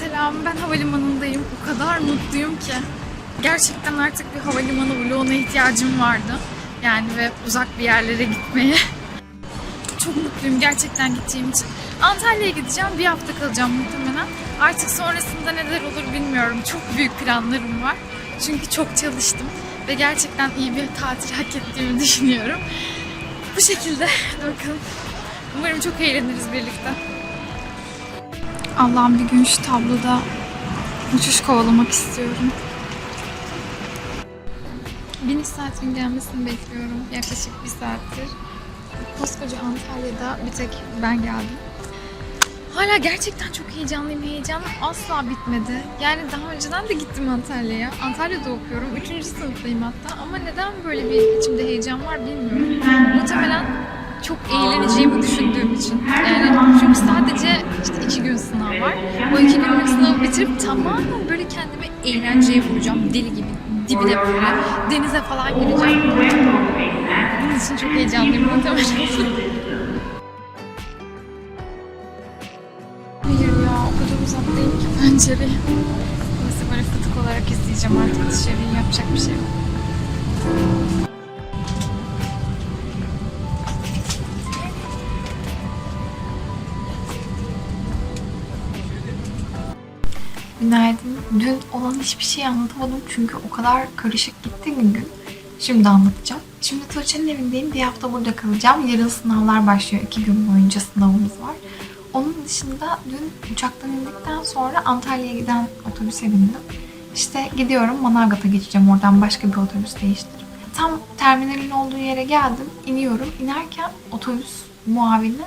Selam, ben havalimanındayım. O kadar mutluyum ki. Gerçekten artık bir havalimanı vloguna ihtiyacım vardı. Yani ve uzak bir yerlere gitmeye. Çok mutluyum gerçekten gideceğim için. Antalya'ya gideceğim, bir hafta kalacağım muhtemelen. Artık sonrasında neler olur bilmiyorum. Çok büyük planlarım var. Çünkü çok çalıştım ve gerçekten iyi bir tatil hak ettiğimi düşünüyorum. Bu şekilde bakalım. Umarım çok eğleniriz birlikte. Allah'ım bir gün şu tabloda uçuş kovalamak istiyorum. Biniş saatimin gelmesini bekliyorum. Yaklaşık bir saattir. Koskoca Antalya'da bir tek ben geldim. Hala gerçekten çok heyecanlıyım. Heyecanım asla bitmedi. Yani daha önceden de gittim Antalya'ya. Antalya'da okuyorum. Üçüncü sınıftayım hatta. Ama neden böyle bir içimde heyecan var bilmiyorum. Muhtemelen çok eğleneceğimi düşündüğüm için. Yani çünkü sadece işte iki gün sınav var. O iki günlük sınavı bitirip tamamen böyle kendime eğlenceye vuracağım. Deli gibi. Dibine böyle. Denize falan gireceğim. Bunun için çok heyecanlıyım muhtemelen. Hayır ya o kadar uzak değil ki pencere. Neyse böyle fıtık olarak izleyeceğim artık dışarıyı yapacak bir şey yok. Günaydın. Dün olan hiçbir şey anlatamadım çünkü o kadar karışık gitti gün. Şimdi anlatacağım. Şimdi Tuğçe'nin evindeyim. Bir hafta burada kalacağım. Yarın sınavlar başlıyor. İki gün boyunca sınavımız var. Onun dışında dün uçaktan indikten sonra Antalya'ya giden otobüse bindim. İşte gidiyorum Manavgat'a geçeceğim. Oradan başka bir otobüs değiştirip. Tam terminalin olduğu yere geldim. iniyorum. İnerken otobüs muavini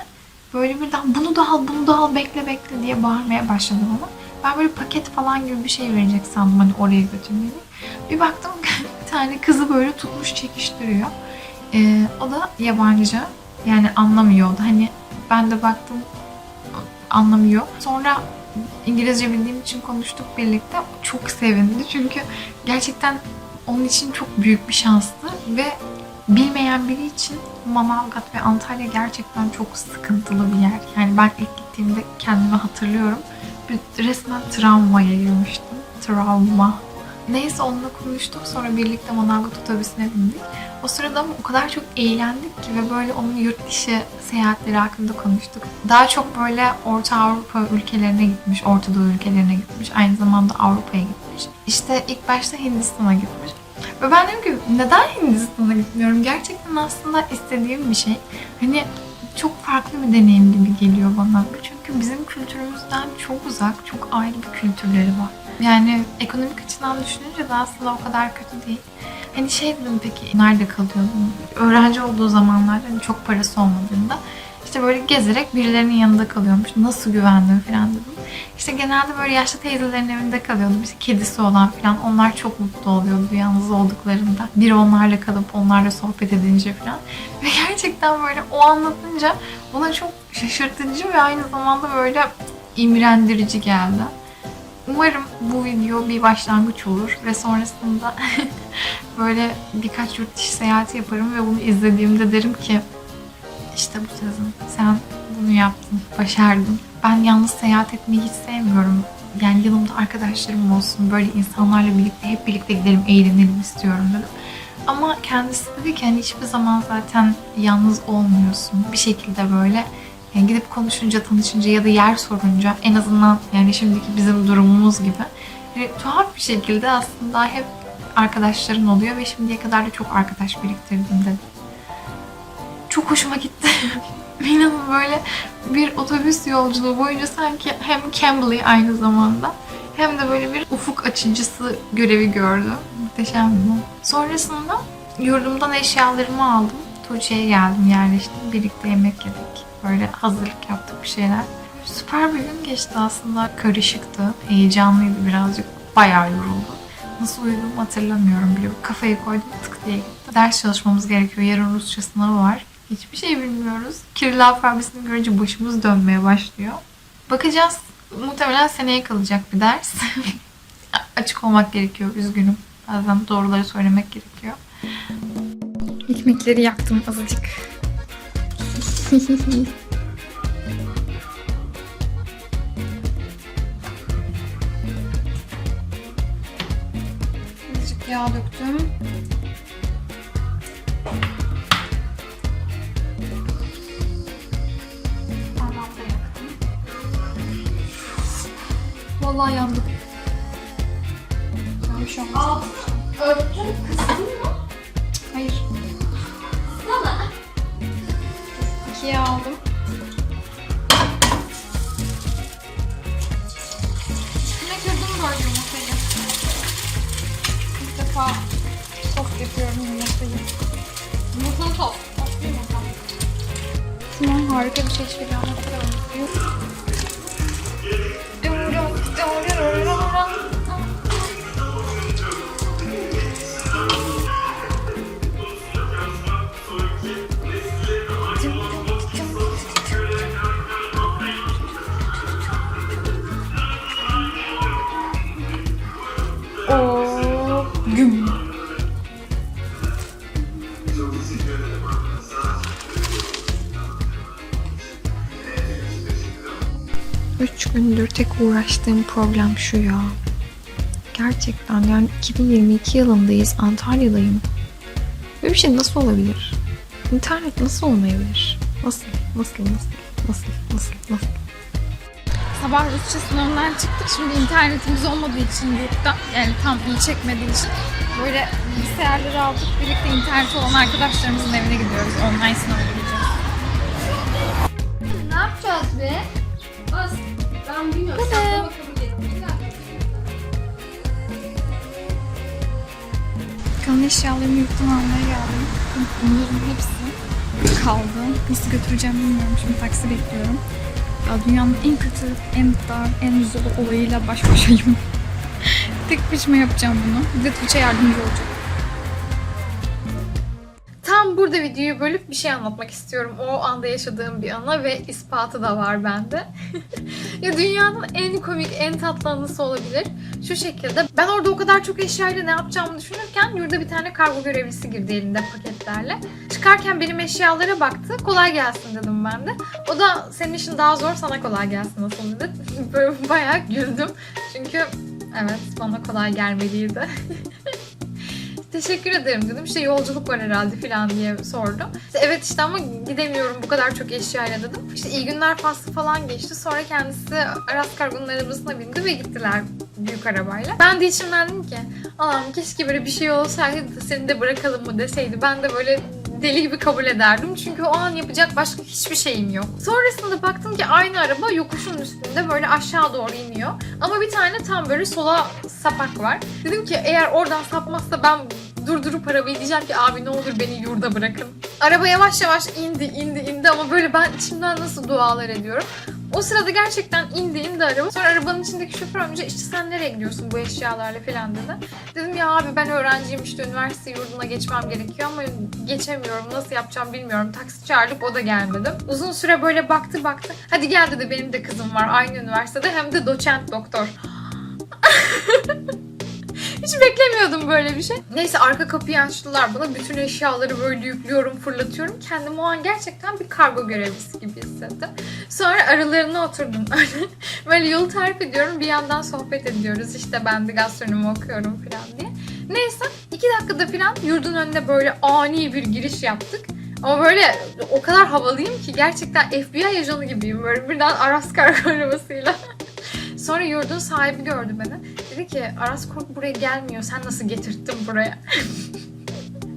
böyle birden bunu da al, bunu da al, bekle bekle diye bağırmaya başladı bana. Ben böyle paket falan gibi bir şey verecek sandım hani oraya götürmeyi. Bir baktım bir tane kızı böyle tutmuş çekiştiriyor. Ee, o da yabancı. Yani anlamıyor o da. Hani ben de baktım anlamıyor. Sonra İngilizce bildiğim için konuştuk birlikte. Çok sevindi çünkü gerçekten onun için çok büyük bir şanstı ve bilmeyen biri için Manavgat ve Antalya gerçekten çok sıkıntılı bir yer. Yani ben ilk gittiğimde kendimi hatırlıyorum. Resmen travmaya girmiştim. Travma. Neyse onunla konuştuk. Sonra birlikte Manavgat otobüsüne bindik. O sırada ama o kadar çok eğlendik ki ve böyle onun yurt dışı seyahatleri hakkında konuştuk. Daha çok böyle Orta Avrupa ülkelerine gitmiş, Orta Doğu ülkelerine gitmiş. Aynı zamanda Avrupa'ya gitmiş. İşte ilk başta Hindistan'a gitmiş. Ve ben dedim ki neden Hindistan'a gitmiyorum? Gerçekten aslında istediğim bir şey. Hani çok farklı bir deneyim gibi geliyor bana. Çünkü bizim kültürümüzden çok uzak, çok ayrı bir kültürleri var. Yani ekonomik açıdan düşününce de aslında o kadar kötü değil. Hani şey dedim peki nerede kalıyordun? Öğrenci olduğu zamanlarda hani çok parası olmadığında işte böyle gezerek birilerinin yanında kalıyormuş. Nasıl güvendim falan dedim. İşte genelde böyle yaşlı teyzelerin evinde kalıyordum. İşte kedisi olan falan. Onlar çok mutlu oluyordu yalnız olduklarında. Biri onlarla kalıp onlarla sohbet edince falan. Ve gerçekten böyle o anlatınca bana çok şaşırtıcı ve aynı zamanda böyle imrendirici geldi. Umarım bu video bir başlangıç olur ve sonrasında böyle birkaç yurt dışı seyahati yaparım ve bunu izlediğimde derim ki işte bu sezon sen bunu yaptın, başardın. Ben yalnız seyahat etmeyi hiç sevmiyorum. Yani yanımda arkadaşlarım olsun, böyle insanlarla birlikte hep birlikte gidelim, eğlenelim istiyorum dedim. Ama kendisi dedi ki hani hiçbir zaman zaten yalnız olmuyorsun. Bir şekilde böyle yani gidip konuşunca, tanışınca ya da yer sorunca en azından yani şimdiki bizim durumumuz gibi yani tuhaf bir şekilde aslında hep arkadaşların oluyor ve şimdiye kadar da çok arkadaş biriktirdim dedi. Çok hoşuma gitti. İnanın böyle bir otobüs yolculuğu boyunca sanki hem Cambly aynı zamanda hem de böyle bir ufuk açıcısı görevi gördüm. Muhteşem bu. Sonrasında yurdumdan eşyalarımı aldım. Tuğçe'ye geldim, yerleştim. Birlikte yemek yedik. Böyle hazırlık yaptık bir şeyler. Süper bir gün geçti aslında. Karışıktı, heyecanlıydı birazcık. Bayağı yoruldu. Nasıl uyuduğumu hatırlamıyorum bile. Kafayı koydum tık diye gitti. Ders çalışmamız gerekiyor. Yarın Rusça sınavı var. Hiçbir şey bilmiyoruz. Kirli alfabesini görünce başımız dönmeye başlıyor. Bakacağız. Muhtemelen seneye kalacak bir ders. Açık olmak gerekiyor. Üzgünüm. Bazen doğruları söylemek gerekiyor. İkmekleri yaktım azıcık. azıcık yağ döktüm. Vallahi yandım. Ben bir şey olmaz. Örttün kıstın mı? Hayır. Sana. İkiye aldım. Üstüne kırdım böyle yumurtayı. İlk defa tost yapıyorum yumurtayı. Yumurtalı tost. Tost yumurta. Tamam harika bir şey çıkacağını bakıyorum. 3 gündür tek uğraştığım problem şu ya. Gerçekten yani 2022 yılındayız, Antalya'dayım. Böyle bir şey nasıl olabilir? İnternet nasıl olmayabilir? Nasıl, nasıl, nasıl, nasıl, nasıl, nasıl? Sabah Rusça sınavından çıktık. Şimdi internetimiz olmadığı için yurtta, yani tam iyi çekmediği için böyle bilgisayarları aldık. Birlikte interneti olan arkadaşlarımızın evine gidiyoruz. Online sınava gireceğiz. Ne yapacağız be? Ben bilmiyorum. Bana kabul. Kalan eşyalarımı yurttan almaya geldim. Bunların hepsi kaldı. Nasıl götüreceğim bilmiyorum. Şimdi taksi bekliyorum. Ya dünyanın en kötü, en dar, en zor olayıyla baş başayım. Tek başıma yapacağım bunu. Bir de Tuğçe yardımcı olacak. Tam burada videoyu bölüp bir şey anlatmak istiyorum. O anda yaşadığım bir ana ve ispatı da var bende. ya dünyanın en komik, en tatlı anısı olabilir. Şu şekilde. Ben orada o kadar çok eşyayla ne yapacağımı düşünürken yurda bir tane kargo görevlisi girdi elinde paketlerle. Çıkarken benim eşyalara baktı. Kolay gelsin dedim ben de. O da senin işin daha zor sana kolay gelsin nasıl dedi. Böyle bayağı güldüm. Çünkü evet bana kolay gelmeliydi. Teşekkür ederim dedim. İşte yolculuk var herhalde falan diye sordum. İşte evet işte ama gidemiyorum bu kadar çok eşyayla dedim. İşte iyi günler faslı falan geçti. Sonra kendisi Aras Kargo'nun arabasına bindi ve gittiler büyük arabayla. Ben de içimden dedim ki Allah'ım keşke böyle bir şey olsaydı da seni de bırakalım mı deseydi. Ben de böyle deli gibi kabul ederdim. Çünkü o an yapacak başka hiçbir şeyim yok. Sonrasında baktım ki aynı araba yokuşun üstünde böyle aşağı doğru iniyor. Ama bir tane tam böyle sola sapak var. Dedim ki eğer oradan sapmazsa ben durdurup arabayı diyeceğim ki abi ne olur beni yurda bırakın. Araba yavaş yavaş indi indi indi ama böyle ben içimden nasıl dualar ediyorum. O sırada gerçekten indi indi araba. Sonra arabanın içindeki şoför amca işte sen nereye gidiyorsun bu eşyalarla falan dedi. Dedim ya abi ben öğrenciyim işte üniversite yurduna geçmem gerekiyor ama geçemiyorum. Nasıl yapacağım bilmiyorum. Taksi çağırdık o da gelmedi. Uzun süre böyle baktı baktı. Hadi gel dedi benim de kızım var aynı üniversitede hem de doçent doktor. Hiç beklemiyordum böyle bir şey. Neyse arka kapıyı açtılar bana. Bütün eşyaları böyle yüklüyorum, fırlatıyorum. Kendimi o an gerçekten bir kargo görevlisi gibi hissettim. Sonra aralarına oturdum. böyle yolu tarif ediyorum. Bir yandan sohbet ediyoruz. İşte ben de gastronomi okuyorum falan diye. Neyse iki dakikada falan yurdun önüne böyle ani bir giriş yaptık. Ama böyle o kadar havalıyım ki gerçekten FBI ajanı gibiyim. Böyle birden Aras kargo arabasıyla. Sonra yurdun sahibi gördü beni. Dedi ki Aras Kork buraya gelmiyor. Sen nasıl getirttin buraya?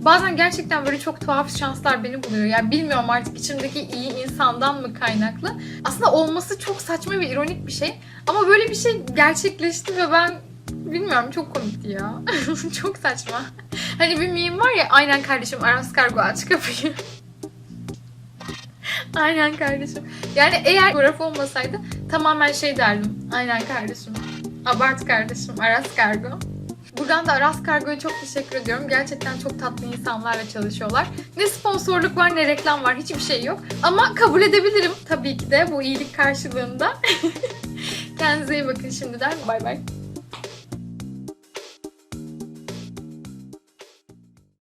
Bazen gerçekten böyle çok tuhaf şanslar beni buluyor. Yani bilmiyorum artık içimdeki iyi insandan mı kaynaklı. Aslında olması çok saçma ve ironik bir şey. Ama böyle bir şey gerçekleşti ve ben bilmiyorum çok komikti ya. çok saçma. Hani bir meme var ya aynen kardeşim Aras Kargo aç kapıyı. aynen kardeşim. Yani eğer fotoğraf olmasaydı tamamen şey derdim. Aynen kardeşim. Abart kardeşim. Aras Kargo. Buradan da Aras Kargo'ya çok teşekkür ediyorum. Gerçekten çok tatlı insanlarla çalışıyorlar. Ne sponsorluk var ne reklam var. Hiçbir şey yok. Ama kabul edebilirim tabii ki de bu iyilik karşılığında. Kendinize iyi bakın şimdiden. Bay bay.